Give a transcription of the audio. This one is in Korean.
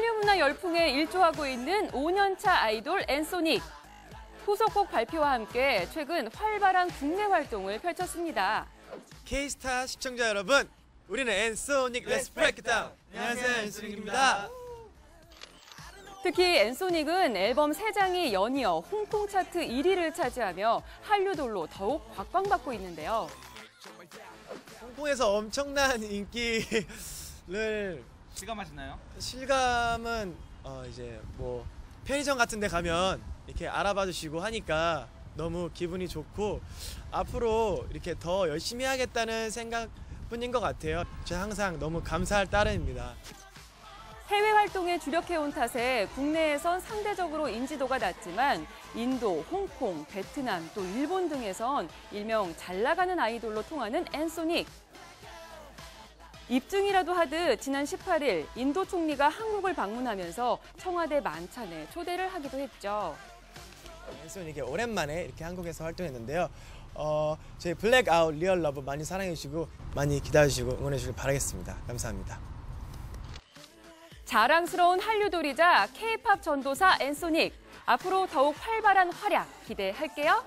한류 문화 열풍에 일조하고 있는 5년차 아이돌 엔소닉. 후속곡 발표와 함께 최근 활발한 국내 활동을 펼쳤습니다. K스타 시청자 여러분, 우리는 엔소닉 레츠 브레이크 다운. 안녕하세요, 엔소닉입니다. 특히 엔소닉은 앨범 3장이 연이어 홍콩 차트 1위를 차지하며 한류돌로 더욱 곽광받고 있는데요. 홍콩에서 엄청난 인기를 실감하시나요? 실감은 어 이제 뭐 편의점 같은 데 가면 이렇게 알아봐 주시고 하니까 너무 기분이 좋고 앞으로 이렇게 더 열심히 하겠다는 생각뿐인 것 같아요. 제가 항상 너무 감사할 따름입니다. 해외 활동에 주력해온 탓에 국내에선 상대적으로 인지도가 낮지만 인도, 홍콩, 베트남 또 일본 등에선 일명 잘 나가는 아이돌로 통하는 엔소닉. 입증이라도 하듯 지난 18일 인도 총리가 한국을 방문하면서 청와대 만찬에 초대를 하기도 했죠. 엔소닉이 오랜만에 이렇게 한국에서 활동했는데요. 어, 저희 블랙아웃 리얼 러브 많이 사랑해 주시고 많이 기다려 주시고 응원해 주길 바라겠습니다. 감사합니다. 자랑스러운 한류돌이자 K-팝 전도사 엔소닉. 앞으로 더욱 활발한 활약 기대할게요.